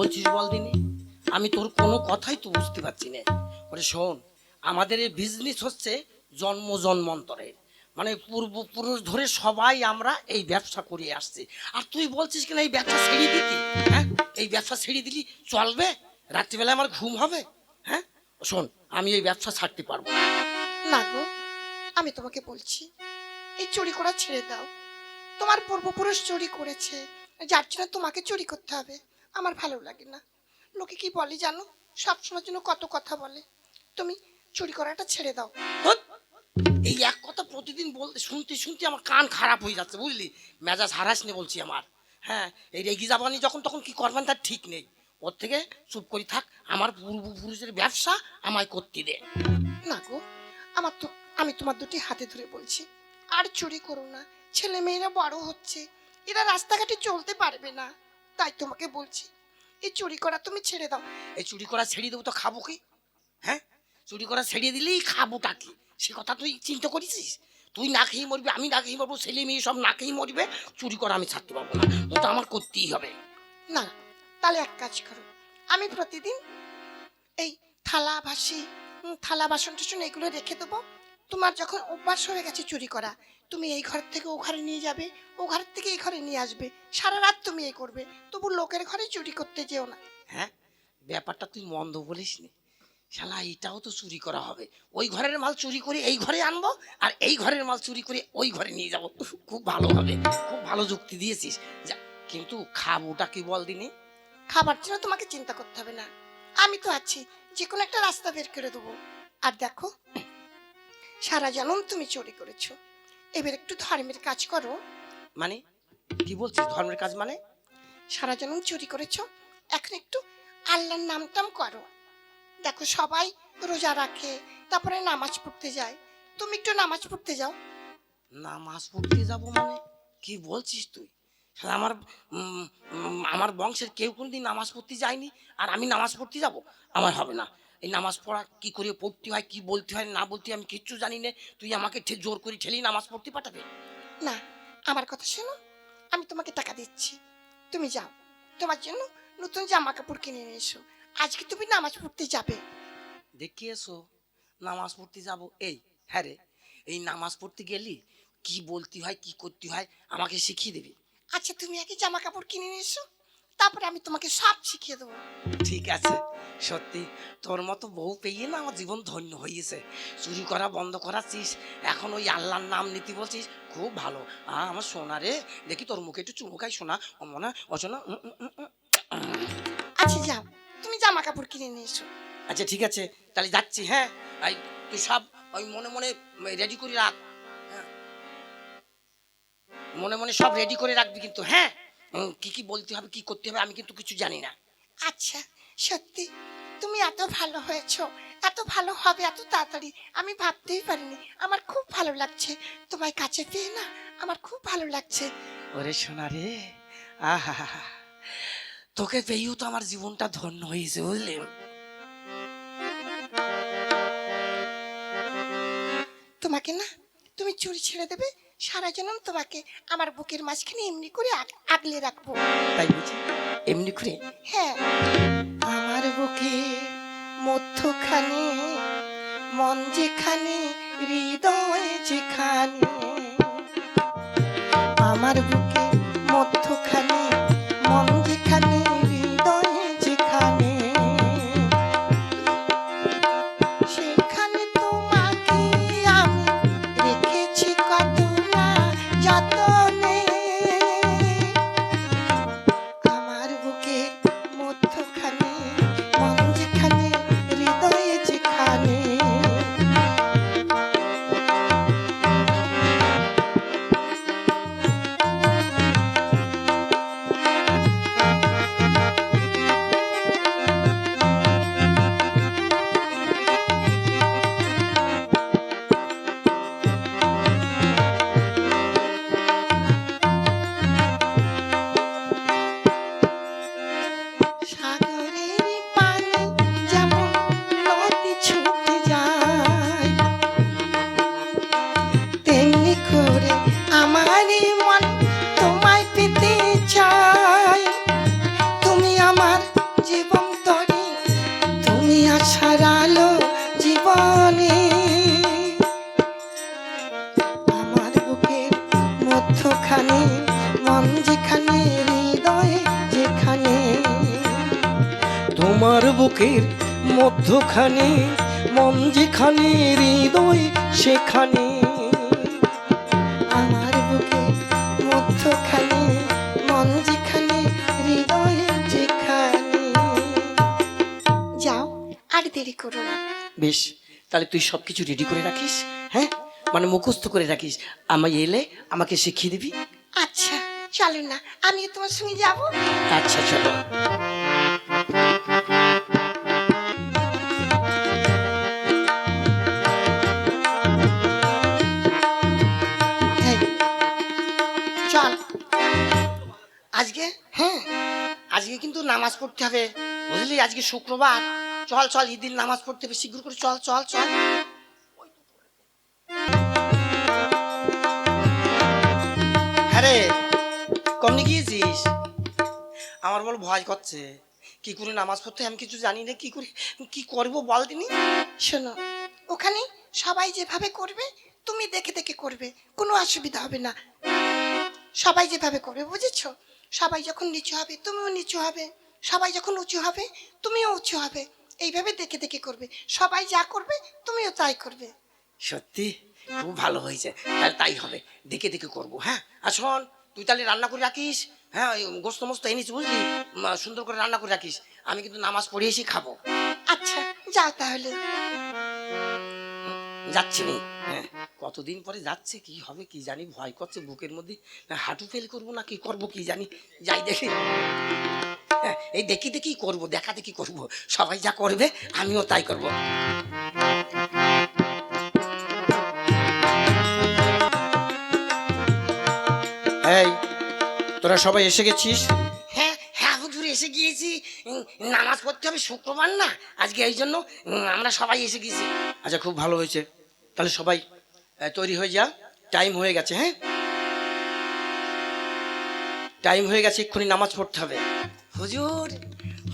বলছিস বল দিনি? আমি তোর কোনো কথাই তো বুঝতে পারছি না। বলে, শোন, আমাদের এই বিজনেস হচ্ছে জন্ম জন্মান্তরের মানে পূর্বপুরুষ ধরে সবাই আমরা এই ব্যবসা করে আসছি। আর তুই বলছিস কিনা, এই ব্যবসা ছেড়ে দিতি? হ্যাঁ? এই ব্যবসা ছেড়ে দিলি চলবে? রাত্রিবেলা আমার ঘুম হবে? হ্যাঁ? শোন, আমি এই ব্যবসা ছাড়তে পারব না। না গো, আমি তোমাকে বলছি, এই চুরি করা ছেড়ে দাও। তোমার পূর্বপুরুষ চুরি করেছে, যার জন্য তোমাকে চুরি করতে হবে। আমার ভালো লাগে না। লোকে কি বলে জানো? সবসময়ের জন্য কত কথা বলে। তুমি চুরি করাটা ছেড়ে দাও। এই এক কথা প্রতিদিন বলতে শুনতে শুনতে আমার কান খারাপ হয়ে যাচ্ছে বুঝলি? মেজাজ হারাস নে বলছি আমার। হ্যাঁ এই রেগি যাবানি যখন তখন কি করবেন তার ঠিক নেই। ওর থেকে চুপ করে থাক আমার পূর্বপুরুষের ব্যবসা আমায় করতে দে। না গো আমার তো আমি তোমার দুটি হাতে ধরে বলছি। আর চুরি করো না। ছেলে মেয়েরা বড় হচ্ছে এরা রাস্তাঘাটে চলতে পারবে না। তাই তোমাকে বলছি এই চুরি করা তুমি ছেড়ে দাও। এই চুরি করা ছেড়ে দেবো তো খাব কি? হ্যাঁ? চুরি করা ছেড়ে দিলেই খাবোটা কি? সে কথা তুই চিন্তা করেছিস তুই না খেয়ে মরবি আমি না খেয়ে মরবো ছেলে মেয়ে সব না খেয়ে মরবে চুরি করা আমি ছাড়তে পারব না। ওটা আমার করতেই হবে। না তাহলে এক কাজ করো। আমি প্রতিদিন এই থালা ভাসি থালা বাসন টাসন এগুলো রেখে দেবো তোমার যখন অভ্যাস হয়ে গেছে চুরি করা, তুমি এই ঘর থেকে ও ঘরে নিয়ে যাবে, ও ঘর থেকে এই ঘরে নিয়ে আসবে। সারা রাত তুমি এই করবে। তবু লোকের ঘরে চুরি করতে যেও না। হ্যাঁ? ব্যাপারটা তুই মন্দ বলিস নি। শালা, এটাও তো চুরি করা হবে। ওই ঘরের মাল চুরি করে এই ঘরে আনব, আর এই ঘরের মাল চুরি করে ওই ঘরে নিয়ে যাব। খুব ভালো হবে। খুব ভালো যুক্তি দিয়েছিস। যা, কিন্তু খাবোটা কি বল দিনি? খাবার জন্য তোমাকে চিন্তা করতে হবে না। আমি তো আছি। যে কোনো একটা রাস্তা বের করে দেবো। আর দেখো সারা জনম তুমি চুরি করেছ। এবার একটু ধর্মের কাজ করো। মানে? কি বলছিস ধর্মের কাজ মানে? সারা জনম চুরি করেছ। এখন একটু আল্লাহর নাম টাম করো। দেখো সবাই রোজা রাখে তারপরে নামাজ পড়তে যায়। তুমি একটু নামাজ পড়তে যাও। নামাজ পড়তে যাব মানে? কি বলছিস তুই? আমার আমার বংশের কেউ কোনদিন নামাজ পড়তে যায়নি আর আমি নামাজ পড়তে যাব? আমার হবে না। এই নামাজ পড়া কি করে পড়তে হয় কি বলতে হয় না বলতে আমি কিচ্ছু জানি না। তুই আমাকে জোর করে ঠেলি নামাজ পড়তে পাঠাবে? না আমার কথা শোনো। আমি তোমাকে টাকা দিচ্ছি। তুমি যাও। তোমার জন্য নতুন জামা কাপড় কিনে নিয়ে এসো। আজকে তুমি নামাজ পড়তে যাবে। দেখি এসো নামাজ পড়তে যাব। এই হ্যাঁ রে এই নামাজ পড়তে গেলি কি বলতে হয় কি করতে হয় আমাকে শিখিয়ে দেবে। আচ্ছা তুমি আগে জামা কাপড় কিনে নিয়ে এসো। তারপরে আমি তোমাকে সব শিখিয়ে দেবো। ঠিক আছে। সত্যি তোর মতো বউ পেয়ে না আমার জীবন ধন্য হয়েছে চুরি করা বন্ধ করাচ্ছিস এখন ওই আল্লাহর নাম নিতে বলছিস খুব ভালো। আ আমার সোনা রে দেখি তোর মুখে একটু চুমুকাই শোনা ও মনে অচনা আচ্ছা যাও তুমি জামা কাপড় কিনে নিয়ে এসো। আচ্ছা ঠিক আছে তাহলে যাচ্ছি হ্যাঁ? এই তুই সব ওই মনে মনে রেডি করে রাখ হ্যাঁ। মনে মনে সব রেডি করে রাখবি কিন্তু হ্যাঁ? কি কি বলতে হবে কি করতে হবে আমি কিন্তু কিছু জানি না। আচ্ছা সত্যি। তুমি এত ভালো হয়েছো এত ভালো হবে এত তাড়াতাড়ি আমি ভাবতেই পারিনি। আমার খুব ভালো লাগছে। তোমায় কাছে পেয়ে না আমার খুব ভালো লাগছে। ওরে সোনা রে আহা তোকে পেয়েও তো আমার জীবনটা ধন্য হয়েছে বুঝলি? তোমাকে না তুমি চুরি ছেড়ে দেবে সারা জনম তোমাকে আমার বুকের মাঝখানে এমনি করে আগ- আগলে রাখব। তাই বুঝি এমনি করে? হ্যাঁ। আমার বুকে মধ্যখানে মন যেখানে হৃদয় যেখানে। আমার বুকে মধ্যখানে মধ্যখানে মন যেখানে হৃদয় সেখানে। আমার বুকে মধ্যখানে মন যেখানে হৃদয় যেখানে। যাও আর দেরি করো না। বেশ তাহলে তুই সব কিছু রেডি করে রাখিস হ্যাঁ? মানে মুখস্থ করে রাখিস। আমায় এলে আমাকে শিখিয়ে দিবি। আচ্ছা চলো না আমি তোমার সঙ্গে যাব। আচ্ছা চলো। পড়তে হবে। বুঝলি? আজকে শুক্রবার। চল চল, ঈদের নামাজ পড়তে হবে। শীঘ্র করে চল চল চল। হ্যাঁ কমনি গিয়েছিস? আমার বল ভয় করছে। কি করে নামাজ পড়তে আমি কিছু জানি না। কি করে, কি করব বল তিনি? শোনো, ওখানে সবাই যেভাবে করবে, তুমি দেখে দেখে করবে। কোনো অসুবিধা হবে না। সবাই যেভাবে করবে, বুঝেছ? সবাই যখন নিচু হবে, তুমিও নিচু হবে। সবাই যখন উঁচু হবে তুমিও উঁচু হবে। এইভাবে দেখে দেখে করবে। সবাই যা করবে তুমিও তাই করবে। সত্যি? খুব ভালো হয়েছে। তাহলে তাই হবে। দেখে দেখে করব হ্যাঁ? আর শোন তুই তাহলে রান্না করে রাখিস হ্যাঁ? ওই গোস্ত মোস্ত এনেছি বুঝলি? সুন্দর করে রান্না করে রাখিস। আমি কিন্তু নামাজ পড়ে এসে খাব। আচ্ছা যাও তাহলে। যাচ্ছি নি হ্যাঁ? কতদিন পরে যাচ্ছে কি হবে কি জানি ভয় করছে বুকের মধ্যে। হাঁটু ফেল করব না কি করব কি জানি? যাই দেখি। হ্যাঁ, এই দেখি দেখি করব দেখা দেখি করব। সবাই যা করবে আমিও তাই করব। এই তোরা সবাই এসে গেছিস? হ্যাঁ হ্যাঁ হুজুর এসে গিয়েছি। নামাজ পড়তে হবে শুক্রবার না? আজকে এই জন্য আমরা সবাই এসে গেছি। আচ্ছা খুব ভালো হয়েছে। তাহলে সবাই তৈরি হয়ে যা। টাইম হয়ে গেছে হ্যাঁ? টাইম হয়ে গেছে এক্ষুনি নামাজ পড়তে হবে। হুজুর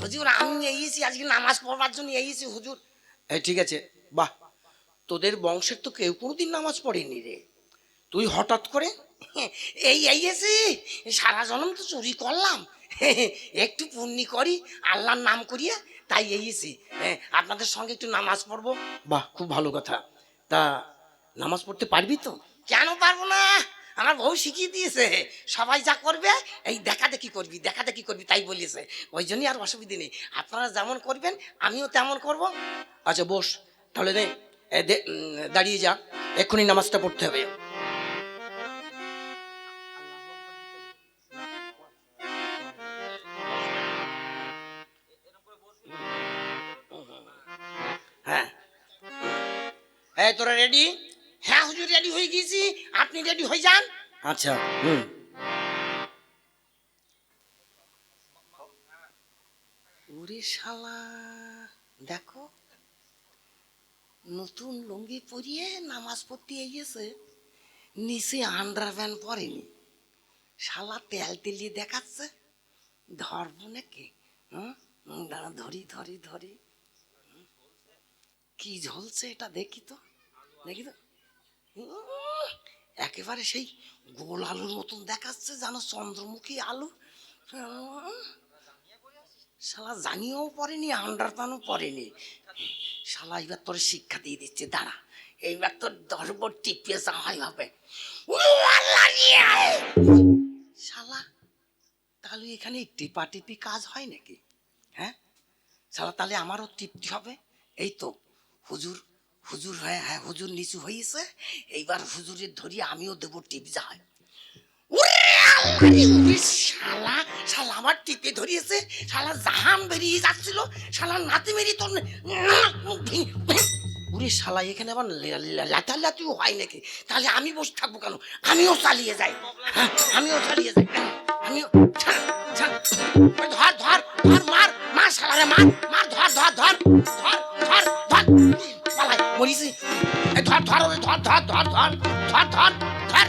হুজুর আমি এইছি আজকে নামাজ পড়বার জন্য এইছি হুজুর। এই ঠিক আছে বাহ। তোদের বংশের তো কেউ কোনোদিন নামাজ পড়েনি রে। তুই হঠাৎ করে? এই এই এসে সারা জন্ম তো চুরি করলাম। একটু পুণ্যি করি আল্লাহর নাম করিয়ে তাই এই এসে আপনাদের সঙ্গে একটু নামাজ পড়ব। বাহ খুব ভালো কথা। তা নামাজ পড়তে পারবি তো? কেন পারব না? আমার বউ শিখিয়ে দিয়েছে সবাই যা করবে এই দেখা দেখি করবি দেখা দেখি করবি তাই বলিয়েছে ওই জন্যই আর অসুবিধে নেই। আপনারা যেমন করবেন আমিও তেমন করব। আচ্ছা বস তাহলে উম, দাঁড়িয়ে যা এক্ষুনি নামাজটা পড়তে হবে। হ্যাঁ। তোরা রেডি? হ্যাঁ হুজুর রেডি হয়ে গেছি আপনি রেডি হয়ে যান। আচ্ছা হুম। ওরে শালা দেখো নতুন লুঙ্গি পরিয়ে নামাজ পড়তে এগিয়েছে নিচে আন্ডার প্যান্ট পরেনি। শালা তেল তেলিয়ে দেখাচ্ছে। ধরবো নাকি? হুম? দাঁড়া ধরি ধরি ধরি। কি ঝলছে এটা দেখি তো। দেখি তো। একেবারে সেই গোল আলুর মতন দেখাচ্ছে জানো চন্দ্রমুখী আলু। শালা জানিয়েও পড়েনি আন্ডার পানও পড়েনি। শালা এবার তোর শিক্ষা দিয়ে দিচ্ছে, দাঁড়া। এইবার তোর ধর্ম টিপিয়ে যা হয় হবে! শালা, তাহলে এখানে টিপা টিপি কাজ হয় নাকি? হ্যাঁ? শালা, তাহলে আমারও তৃপ্তি হবে? এই তো, হুজুর হুজুর হ্যাঁ হ্যাঁ হুজুর নিচু হয়েছে এইবার হুজুরের ধরি, আমিও দেবো টিপ যায় শালা শালা আমার টিপে ধরিয়েছে। শালা জাহান বেরিয়ে যাচ্ছিল, শালা নাতি মেরি তোর শালা, এখানে আবার লাতালাতিও হয় নাকি? তাহলে আমি বসে থাকব কেন? আমিও চালিয়ে যাই। হ্যাঁ আমিও চালিয়ে যাই। আমিও ধর ধর ধর, মার মার শালারে, মার মার ধর ধর ধর ধর। ধর ধর ধর ধর ধর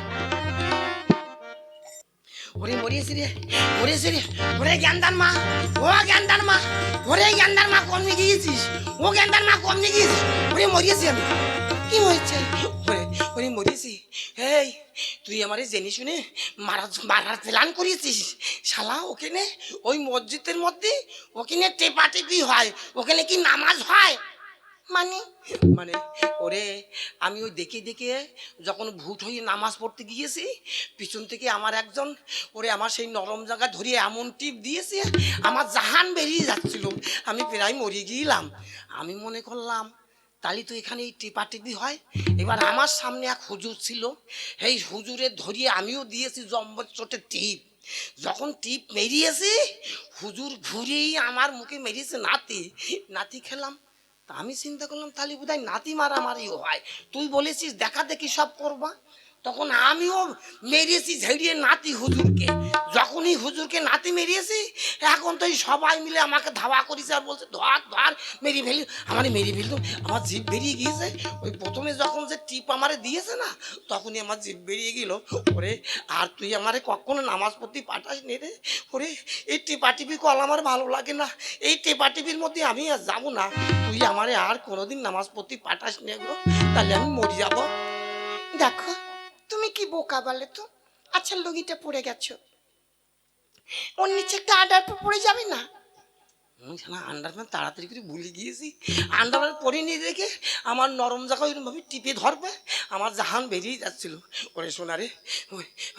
ওরে মা ও জ্ঞানদার মা ওরে জ্ঞানদার মা কমে গিয়েছিস? ও মা গিয়েছিস? কি হয়েছে? ওরে ওরে এই, তুই আমারে জেনে শুনে মারা মারার প্ল্যান করিয়েছিস? শালা ওখানে ওই মসজিদের মধ্যে ওখানে টেপাটেপি হয় ওখানে কি নামাজ হয়? মানে? মানে ওরে আমি ওই দেখে দেখে যখন ভূত হয়ে নামাজ পড়তে গিয়েছি পিছন থেকে আমার একজন ওরে আমার সেই নরম জায়গা ধরিয়ে এমন টিপ দিয়েছে আমার জাহান বেরিয়ে যাচ্ছিল। আমি প্রায় মরে গিয়েলাম। আমি মনে করলাম তাহলে তো এখানে এই টিপাটিপি হয়। এবার আমার সামনে এক হুজুর ছিল। এই হুজুরের ধরিয়ে আমিও দিয়েছি জম্বর চোটে টিপ। যখন টিপ মেরিয়েছি হুজুর ঘুরেই আমার মুখে মেরিয়েছে নাতি। নাতি খেলাম। তা আমি চিন্তা করলাম, তাহলে বোধহয় নাতি মারামারিও হয়। তুই বলেছিস দেখা দেখি সব করবা? তখন আমিও মেরিয়েছি ঝেড়িয়ে নাতি হুজুরকে। যখনই হুজুরকে নাতি মেরিয়েছি এখন তো এই সবাই মিলে আমাকে ধাওয়া করেছে আর বলছে, ধর ধর, মেরি ফেলি। আমার মেরি ফেলতো। আমার জিভ বেরিয়ে গিয়েছে। ওই প্রথমে যখন যে টিপ আমারে দিয়েছে না, তখনই আমার জিভ বেরিয়ে গেল। ওরে, আর তুই আমারে কখনো নামাজ পড়তে পাঠাস নে রে? ওরে, এই টেপাটিপি কল আমার ভালো লাগে না। এই টেপাটিপির মধ্যে আমি আর যাব না। তুই আমারে আর কোনোদিন নামাজ পড়তে পাঠাস নে গো। তাহলে আমি মরে যাব। দেখো কি বোকা বলে তো? আচ্ছা লুঙ্গিটা পড়ে গেছো। ওর নিচে একটা আডার পড়ে যাবে না? শালা আন্ডারপ্যান্ট তাড়াতাড়ি করে ভুলে গিয়েছি। আন্ডারপ্যান্ট পরে নিয়ে দেখে আমার নরম জায়গা ওইরকমভাবে টিপে ধরবে। আমার জাহান বেরিয়ে যাচ্ছিল। ওরে সোনা রে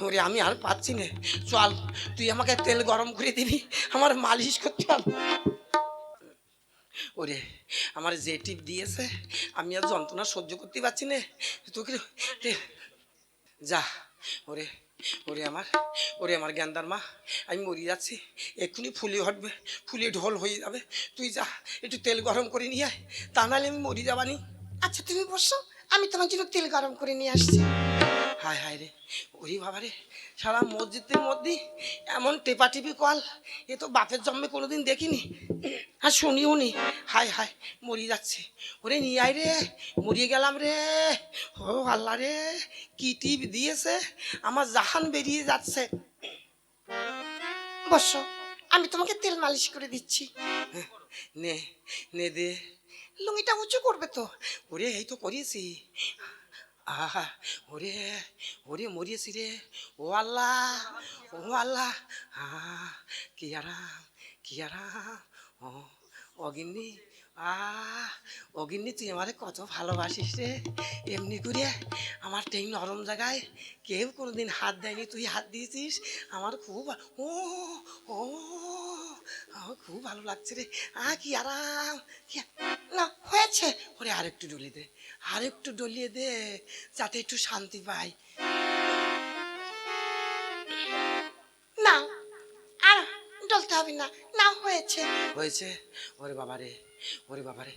ওরে আমি আর পাচ্ছি না। চল, তুই আমাকে তেল গরম করে দিবি। আমার মালিশ করতে হবে। ওরে, আমার যে টিপ দিয়েছে, আমি আর যন্ত্রণা সহ্য করতে পারছি না। তোকে যা, ওরে ওরে আমার ওরে আমার জ্ঞানদার মা, আমি মরি যাচ্ছি। এক্ষুনি ফুলি হটবে, ফুলি ঢোল হয়ে যাবে। তুই যা, একটু তেল গরম করে নিয়ে আয়। তা নাহলে আমি মরি যাবানি। আচ্ছা তুমি বসো, আমি তোমার জন্য তেল গরম করে নিয়ে আসছি। হায় হায় রে। ওরে বাবা রে সারা মসজিদের মধ্যে এমন টেপা টিপি কল, এ তো বাপের জন্মে কোনোদিন দেখিনি। আর শুনিও নি, হায় হায়, মরি যাচ্ছে। ওরে নিয়ে আয় রে, মরিয়ে গেলাম রে। ও আল্লাহ রে, কি টিপ দিয়েছে, আমার জাহান বেরিয়ে যাচ্ছে। বসো, আমি তোমাকে তেল মালিশ করে দিচ্ছি। নে নে দে। লুঙ্গিটা উঁচু করবে তো। ওরে এই তো করিয়েছি। আহা ওরে ওরে মরিয়েছি রে ও আল্লাহ ও আল্লাহ আহ কি আরাম কি আরাম ও অগিন্নি আহ অগিন্নি তুই আমারে কত ভালোবাসিস রে। এমনি করে আমার টেই নরম জায়গায় কেউ কোনোদিন হাত দেয়নি, তুই হাত দিয়েছিস। আমার খুব ও ও, আমার খুব ভালো লাগছে রে। আহ, কি আরাম না, হয়েছে। ওরে আরেকটু ডলিয়ে দে, আরেকটু ডলিয়ে দে, যাতে একটু শান্তি পাই। ডলতে হবে না না হয়েছে। হয়েছে? ওরে বাবা রে ওরে বাবা রে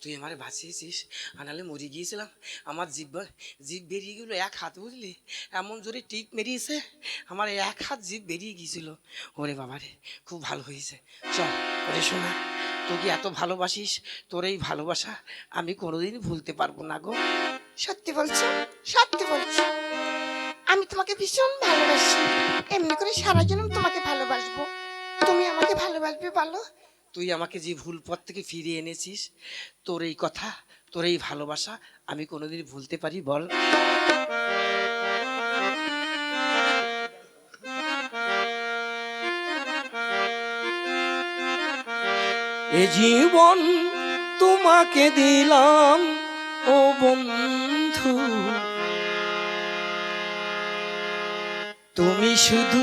তুই আমারে বাঁচিয়েছিস? আনালে মরে গিয়েছিলাম। আমার জিভ বার- জিভ বেরিয়ে গেলো এক হাত বুঝলি? এমন জোরে টিপ মেরিয়েছে আমার এক হাত জিভ বেরিয়ে গিয়েছিল। ওরে বাবা রে খুব ভালো হয়েছে। চল ওরে শোনা তোকে এত ভালোবাসিস তোর এই ভালোবাসা আমি কোনোদিন ভুলতে পারব না গো। সত্যি বলছো? সত্যি বলছি? আমি তোমাকে ভীষণ ভালোবাসি। এমনি করে সারা জন্ম তোমাকে ভালোবাসবো। আমাকে ভালোবাসবে বলো? তুই আমাকে যে ভুল পথ থেকে ফিরিয়ে এনেছিস, তোর এই কথা, তোর এই ভালোবাসা আমি কোনোদিন ভুলতে পারি, বল। এ জীবন তোমাকে দিলাম, ও বন্ধু। তুমি শুধু